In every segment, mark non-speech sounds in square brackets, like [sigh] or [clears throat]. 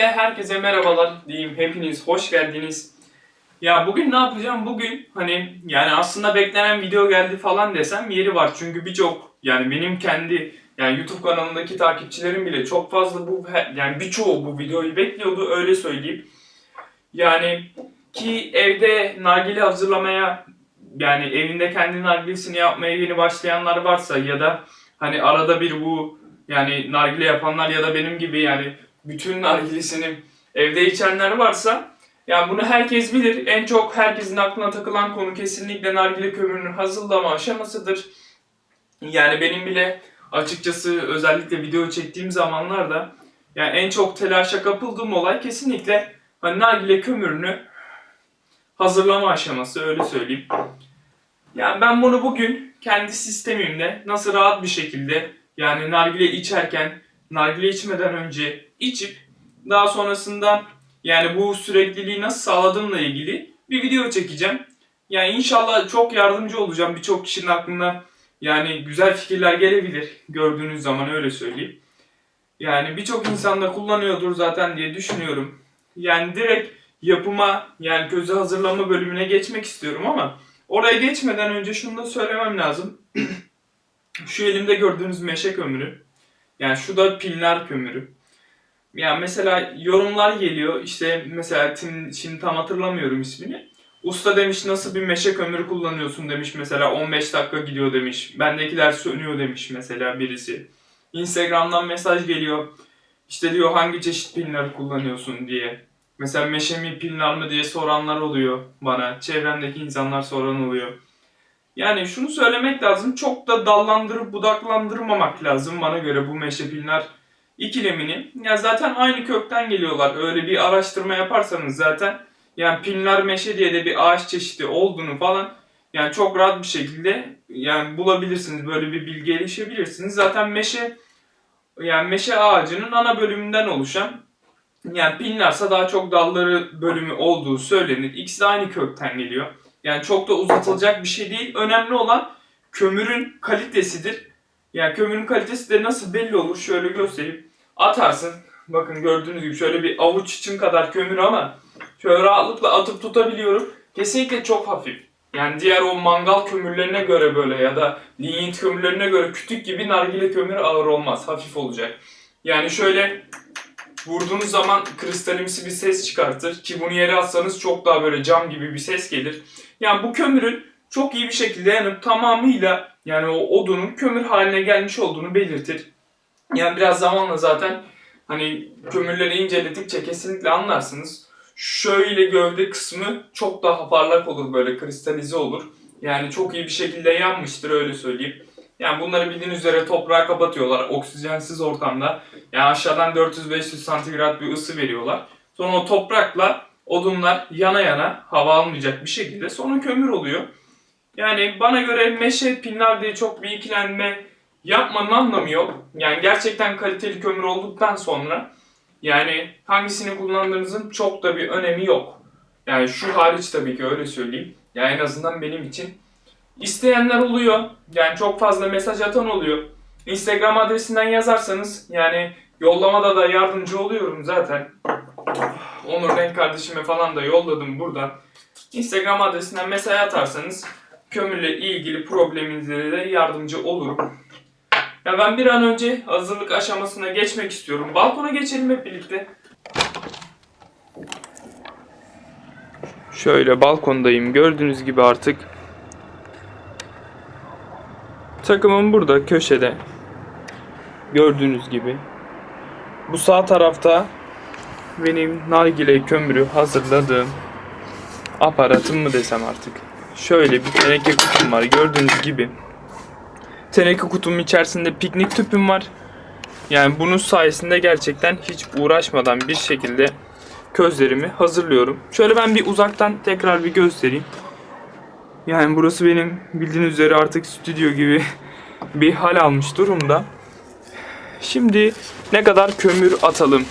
Öncelikle herkese merhabalar diyeyim. Hepiniz hoş geldiniz. Ya bugün ne yapacağım? Bugün hani yani aslında beklenen video geldi falan desem yeri var. Çünkü birçok yani benim kendi yani YouTube kanalındaki takipçilerim bile çok fazla bu yani birçoğu bu videoyu bekliyordu öyle söyleyeyim. Yani ki evde nargile hazırlamaya yani evinde kendi nargilesini yapmaya yeni başlayanlar varsa ya da hani arada bir bu yani nargile yapanlar ya da benim gibi yani bütün nargilesini evde içenler varsa yani bunu herkes bilir. En çok herkesin aklına takılan konu kesinlikle nargile kömürünün hazırlama aşamasıdır. Yani benim bile açıkçası özellikle video çektiğim zamanlarda yani en çok telaşa kapıldığım olay kesinlikle hani nargile kömürünü hazırlama aşaması öyle söyleyeyim. Yani ben bunu bugün kendi sistemimle nasıl rahat bir şekilde yani nargile içerken nargile içmeden önce içip daha sonrasında yani bu sürekliliği nasıl sağladığımla ilgili bir video çekeceğim. Yani inşallah çok yardımcı olacağım. Birçok kişinin aklına yani güzel fikirler gelebilir gördüğünüz zaman öyle söyleyeyim. Yani birçok insan da kullanıyordur zaten diye düşünüyorum. Yani direkt yapıma yani közü hazırlama bölümüne geçmek istiyorum ama oraya geçmeden önce şunu da söylemem lazım. [clears throat] Şu elimde gördüğünüz meşe kömürü. Yani şu da pinler kömürü. Yani mesela yorumlar geliyor işte mesela tim, şimdi tam hatırlamıyorum ismini. Usta demiş nasıl bir meşe kömürü kullanıyorsun demiş mesela 15 dakika gidiyor demiş. Bendekiler sönüyor demiş mesela birisi. Instagram'dan mesaj geliyor. İşte diyor hangi çeşit pinleri kullanıyorsun diye. Mesela meşe mi pinler mi diye soranlar oluyor bana. Çevremdeki insanlar soran oluyor. Yani şunu söylemek lazım. Çok da dallandırıp budaklandırmamak lazım bana göre bu meşe pinler ikilemini. Ya zaten aynı kökten geliyorlar. Öyle bir araştırma yaparsanız zaten yani pinler meşe diye de bir ağaç çeşidi olduğunu falan yani çok rahat bir şekilde yani bulabilirsiniz. Böyle bir bilgi erişebilirsiniz. Zaten meşe yani meşe ağacının ana bölümünden oluşan yani pinlerse daha çok dalları bölümü olduğu söylenir. İkisi de aynı kökten geliyor. Yani çok da uzatılacak bir şey değil. Önemli olan kömürün kalitesidir. Yani kömürün kalitesi de nasıl belli olur? Şöyle göstereyim. Atarsın. Bakın gördüğünüz gibi şöyle bir avuç için kadar kömür ama şöyle rahatlıkla atıp tutabiliyorum. Kesinlikle çok hafif. Yani diğer o mangal kömürlerine göre böyle ya da lignit kömürlerine göre kütük gibi nargile kömürü ağır olmaz. Hafif olacak. Yani şöyle vurduğunuz zaman kristalimsi bir ses çıkartır. Ki bunu yere atsanız çok daha böyle cam gibi bir ses gelir. Yani bu kömürün çok iyi bir şekilde yanıp tamamıyla yani o odunun kömür haline gelmiş olduğunu belirtir. Yani biraz zamanla zaten hani kömürleri inceledikçe kesinlikle anlarsınız. Şöyle gövde kısmı çok daha parlak olur böyle kristalize olur. Yani çok iyi bir şekilde yanmıştır öyle söyleyeyim. Yani bunları bildiğiniz üzere toprağa kapatıyorlar oksijensiz ortamda. Yani aşağıdan 400-500 santigrat bir ısı veriyorlar. Sonra o toprakla odunlar yana yana hava almayacak bir şekilde sonra kömür oluyor. Yani bana göre meşe pinler diye çok bir ikilenme yapmanın anlamı yok. Yani gerçekten kaliteli kömür olduktan sonra yani hangisini kullandığınızın çok da bir önemi yok. Yani şu hariç tabii ki öyle söyleyeyim. Yani en azından benim için. İsteyenler oluyor. Yani çok fazla mesaj atan oluyor. Instagram adresinden yazarsanız yani yollamada da yardımcı oluyorum zaten. Onur Renk kardeşime falan da yolladım buradan. Instagram adresinden mesaj atarsanız kömürle ilgili probleminize de yardımcı olurum. Ya ben bir an önce hazırlık aşamasına geçmek istiyorum. Balkona geçelim hep birlikte. Şöyle balkondayım. Gördüğünüz gibi artık takımım burada köşede. Gördüğünüz gibi. Bu sağ tarafta benim nargile kömürü hazırladığım aparatım mı desem artık. Şöyle bir teneke kutum var gördüğünüz gibi. Teneke kutumun içerisinde piknik tüpüm var. Yani bunun sayesinde gerçekten hiç uğraşmadan bir şekilde közlerimi hazırlıyorum. Şöyle ben bir uzaktan tekrar bir göstereyim. Yani burası benim bildiğiniz üzere artık stüdyo gibi [laughs] bir hal almış durumda. Şimdi ne kadar kömür atalım?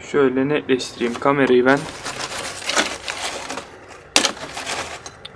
Şöyle netleştireyim kamerayı ben.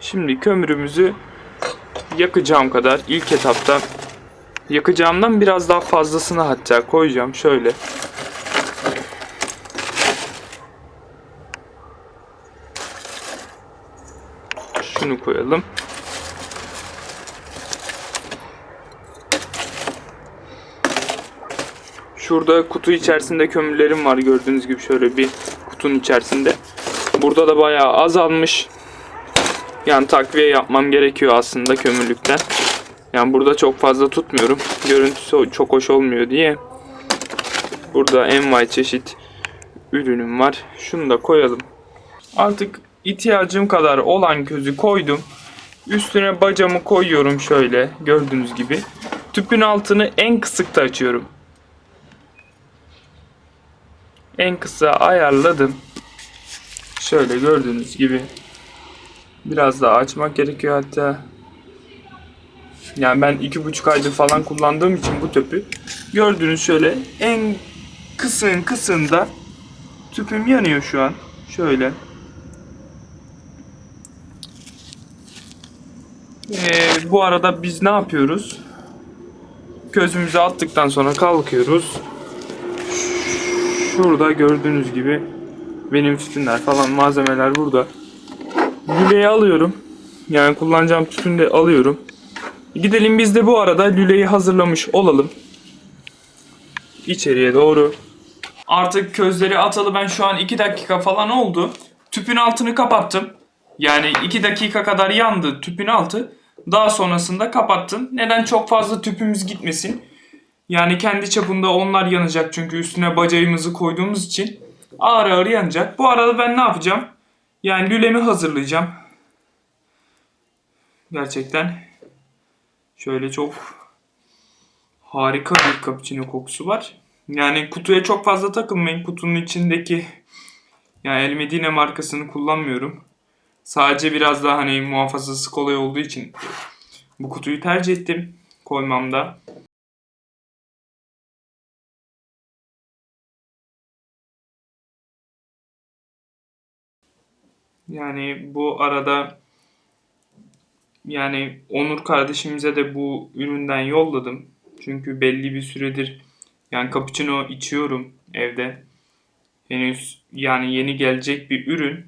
Şimdi kömürümüzü yakacağım kadar ilk etapta yakacağımdan biraz daha fazlasını hatta koyacağım şöyle. Şunu koyalım. Şurada kutu içerisinde kömürlerim var gördüğünüz gibi şöyle bir kutunun içerisinde. Burada da bayağı azalmış. Yani takviye yapmam gerekiyor aslında kömürlükten. Yani burada çok fazla tutmuyorum. Görüntüsü çok hoş olmuyor diye. Burada envai çeşit ürünüm var. Şunu da koyalım. Artık ihtiyacım kadar olan közü koydum. Üstüne bacamı koyuyorum şöyle gördüğünüz gibi. Tüpün altını en kısıkta açıyorum. En kısa ayarladım. Şöyle gördüğünüz gibi. Biraz daha açmak gerekiyor hatta. Yani ben iki buçuk aydır falan kullandığım için bu tüpü. Gördüğünüz şöyle en kısın kısında tüpüm yanıyor şu an. Şöyle. Ee, bu arada biz ne yapıyoruz? Közümüzü attıktan sonra kalkıyoruz. Şurada gördüğünüz gibi benim tütünler falan malzemeler burada. Lüleyi alıyorum. Yani kullanacağım tütünü de alıyorum. Gidelim biz de bu arada lüleyi hazırlamış olalım. İçeriye doğru. Artık közleri atalı ben şu an 2 dakika falan oldu. Tüpün altını kapattım. Yani 2 dakika kadar yandı tüpün altı. Daha sonrasında kapattım. Neden çok fazla tüpümüz gitmesin? Yani kendi çapında onlar yanacak çünkü üstüne bacayımızı koyduğumuz için ağır ağır yanacak. Bu arada ben ne yapacağım? Yani lülemi hazırlayacağım. Gerçekten şöyle çok harika bir cappuccino kokusu var. Yani kutuya çok fazla takılmayın. Kutunun içindeki yani El markasını kullanmıyorum. Sadece biraz daha hani muhafazası kolay olduğu için bu kutuyu tercih ettim koymamda. Yani bu arada yani Onur kardeşimize de bu üründen yolladım. Çünkü belli bir süredir yani cappuccino içiyorum evde. Henüz yani yeni gelecek bir ürün.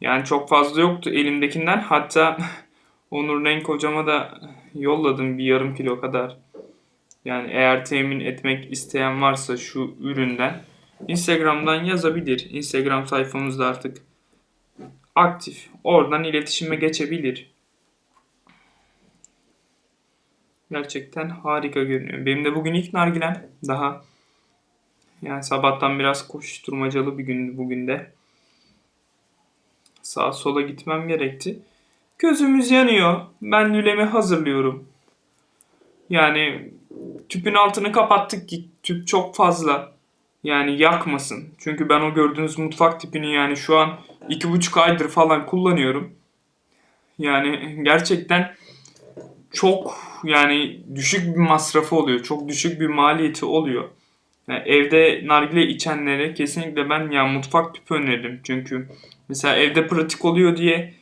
Yani çok fazla yoktu elimdekinden. Hatta [laughs] Onur Renk hocama da yolladım bir yarım kilo kadar. Yani eğer temin etmek isteyen varsa şu üründen Instagram'dan yazabilir. Instagram sayfamızda artık aktif. Oradan iletişime geçebilir. Gerçekten harika görünüyor. Benim de bugün ilk nargilem. Daha yani sabahtan biraz koşturmacalı bir gündü bugün de. Sağa sola gitmem gerekti. Gözümüz yanıyor. Ben lülemi hazırlıyorum. Yani tüpün altını kapattık ki tüp çok fazla. Yani yakmasın. Çünkü ben o gördüğünüz mutfak tipini yani şu an iki buçuk aydır falan kullanıyorum. Yani gerçekten çok yani düşük bir masrafı oluyor. Çok düşük bir maliyeti oluyor. Yani evde nargile içenlere kesinlikle ben ya mutfak tüpü öneririm. Çünkü mesela evde pratik oluyor diye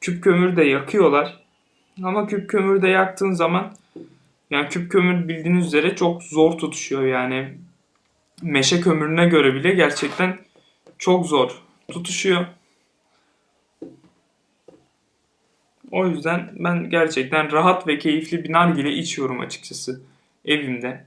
küp kömür de yakıyorlar. Ama küp kömür de yaktığın zaman yani küp kömür bildiğiniz üzere çok zor tutuşuyor yani. Meşe kömürüne göre bile gerçekten çok zor tutuşuyor. O yüzden ben gerçekten rahat ve keyifli bir nargile içiyorum açıkçası evimde.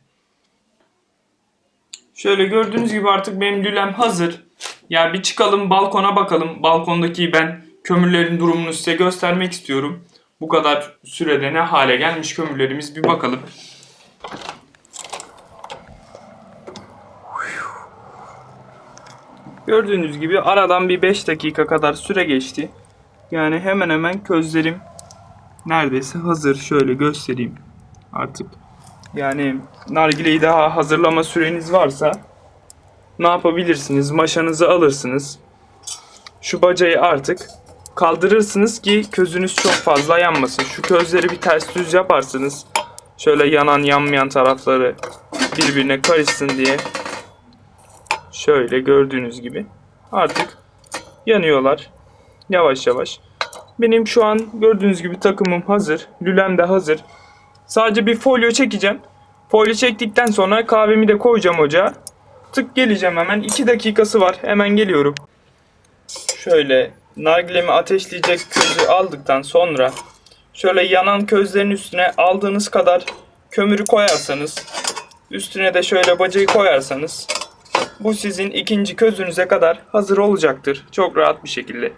Şöyle gördüğünüz gibi artık benim lülem hazır. Ya bir çıkalım balkona bakalım. Balkondaki ben kömürlerin durumunu size göstermek istiyorum. Bu kadar sürede ne hale gelmiş kömürlerimiz bir bakalım. Gördüğünüz gibi aradan bir 5 dakika kadar süre geçti. Yani hemen hemen közlerim neredeyse hazır. Şöyle göstereyim artık. Yani nargileyi daha hazırlama süreniz varsa ne yapabilirsiniz? Maşanızı alırsınız. Şu bacayı artık kaldırırsınız ki közünüz çok fazla yanmasın. Şu közleri bir ters düz yaparsınız. Şöyle yanan yanmayan tarafları birbirine karışsın diye. Şöyle gördüğünüz gibi artık yanıyorlar yavaş yavaş. Benim şu an gördüğünüz gibi takımım hazır. Lülem de hazır. Sadece bir folyo çekeceğim. Folyo çektikten sonra kahvemi de koyacağım ocağa. Tık geleceğim hemen. 2 dakikası var. Hemen geliyorum. Şöyle nargilemi ateşleyecek közü aldıktan sonra şöyle yanan közlerin üstüne aldığınız kadar kömürü koyarsanız üstüne de şöyle bacayı koyarsanız bu sizin ikinci közünüze kadar hazır olacaktır. Çok rahat bir şekilde.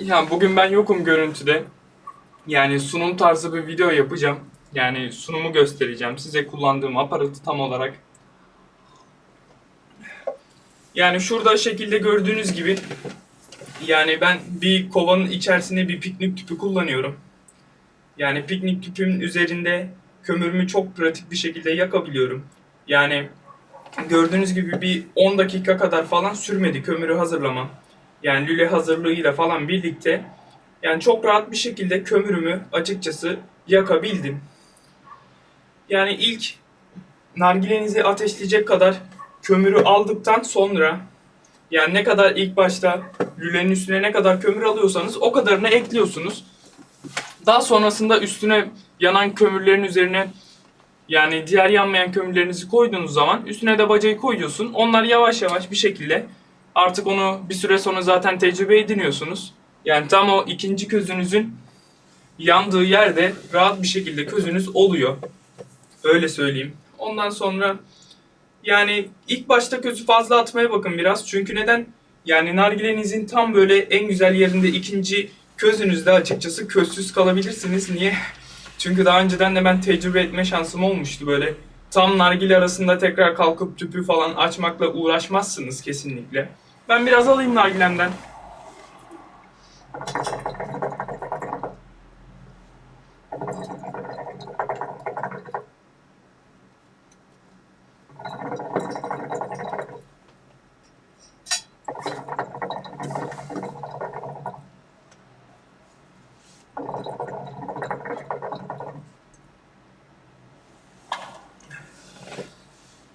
Ya bugün ben yokum görüntüde. Yani sunum tarzı bir video yapacağım. Yani sunumu göstereceğim. Size kullandığım aparatı tam olarak. Yani şurada şekilde gördüğünüz gibi yani ben bir kovanın içerisinde bir piknik tüpü kullanıyorum. Yani piknik tüpümün üzerinde kömürümü çok pratik bir şekilde yakabiliyorum. Yani gördüğünüz gibi bir 10 dakika kadar falan sürmedi kömürü hazırlamam. Yani lüle hazırlığıyla falan birlikte yani çok rahat bir şekilde kömürümü açıkçası yakabildim. Yani ilk nargilenizi ateşleyecek kadar kömürü aldıktan sonra yani ne kadar ilk başta lülenin üstüne ne kadar kömür alıyorsanız o kadarını ekliyorsunuz. Daha sonrasında üstüne yanan kömürlerin üzerine yani diğer yanmayan kömürlerinizi koyduğunuz zaman üstüne de bacayı koyuyorsun. Onlar yavaş yavaş bir şekilde artık onu bir süre sonra zaten tecrübe ediniyorsunuz. Yani tam o ikinci közünüzün yandığı yerde rahat bir şekilde közünüz oluyor. Öyle söyleyeyim. Ondan sonra yani ilk başta közü fazla atmaya bakın biraz. Çünkü neden? Yani nargilenizin tam böyle en güzel yerinde ikinci közünüzde açıkçası közsüz kalabilirsiniz. Niye? [laughs] Çünkü daha önceden de ben tecrübe etme şansım olmuştu böyle. Tam nargile arasında tekrar kalkıp tüpü falan açmakla uğraşmazsınız kesinlikle. Ben biraz alayım nargilemden.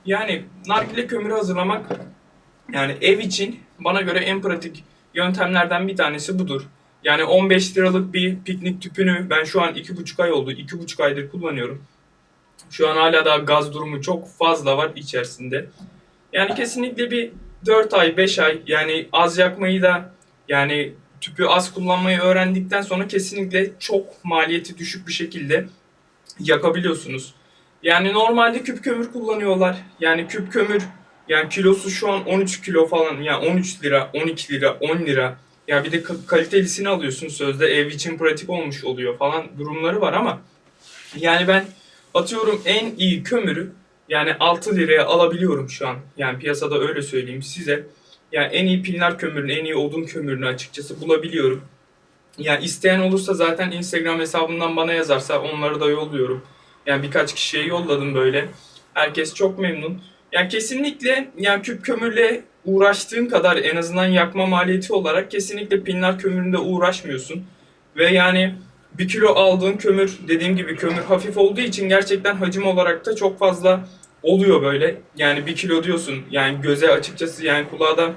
Yani nargile kömürü hazırlamak yani ev için bana göre en pratik yöntemlerden bir tanesi budur. Yani 15 liralık bir piknik tüpünü ben şu an 2,5 ay oldu. 2,5 aydır kullanıyorum. Şu an hala daha gaz durumu çok fazla var içerisinde. Yani kesinlikle bir 4 ay 5 ay yani az yakmayı da yani tüpü az kullanmayı öğrendikten sonra kesinlikle çok maliyeti düşük bir şekilde yakabiliyorsunuz. Yani normalde küp kömür kullanıyorlar. Yani küp kömür yani kilosu şu an 13 kilo falan. Yani 13 lira, 12 lira, 10 lira. Ya bir de ka- kalitelisini alıyorsun sözde ev için pratik olmuş oluyor falan durumları var ama yani ben atıyorum en iyi kömürü yani 6 liraya alabiliyorum şu an. Yani piyasada öyle söyleyeyim size. Yani en iyi pinler kömürünü, en iyi odun kömürünü açıkçası bulabiliyorum. Yani isteyen olursa zaten Instagram hesabından bana yazarsa onları da yolluyorum. Yani birkaç kişiye yolladım böyle. Herkes çok memnun. Yani kesinlikle yani küp kömürle uğraştığın kadar en azından yakma maliyeti olarak kesinlikle pinler kömüründe uğraşmıyorsun. Ve yani bir kilo aldığın kömür dediğim gibi kömür hafif olduğu için gerçekten hacim olarak da çok fazla oluyor böyle. Yani bir kilo diyorsun yani göze açıkçası yani kulağa da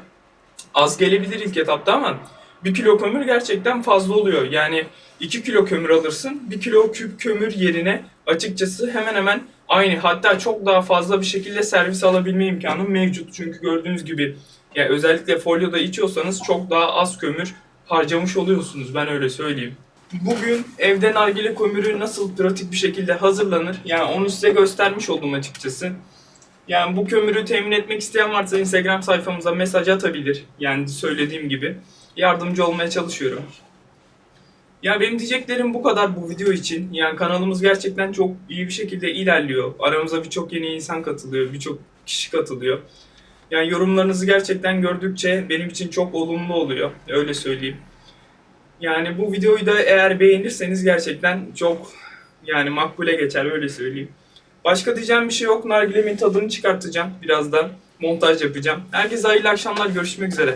az gelebilir ilk etapta ama bir kilo kömür gerçekten fazla oluyor. Yani 2 kilo kömür alırsın. 1 kilo küp kömür yerine açıkçası hemen hemen aynı hatta çok daha fazla bir şekilde servis alabilme imkanı mevcut. Çünkü gördüğünüz gibi yani özellikle folyoda içiyorsanız çok daha az kömür harcamış oluyorsunuz. Ben öyle söyleyeyim. Bugün evde nargile kömürü nasıl pratik bir şekilde hazırlanır? Yani onu size göstermiş oldum açıkçası. Yani bu kömürü temin etmek isteyen varsa Instagram sayfamıza mesaj atabilir. Yani söylediğim gibi yardımcı olmaya çalışıyorum. Ya benim diyeceklerim bu kadar bu video için. Yani kanalımız gerçekten çok iyi bir şekilde ilerliyor. Aramıza birçok yeni insan katılıyor, birçok kişi katılıyor. Yani yorumlarınızı gerçekten gördükçe benim için çok olumlu oluyor. Öyle söyleyeyim. Yani bu videoyu da eğer beğenirseniz gerçekten çok yani makbule geçer öyle söyleyeyim. Başka diyeceğim bir şey yok. Nargilemin tadını çıkartacağım birazdan. Montaj yapacağım. Herkese hayırlı akşamlar. Görüşmek üzere.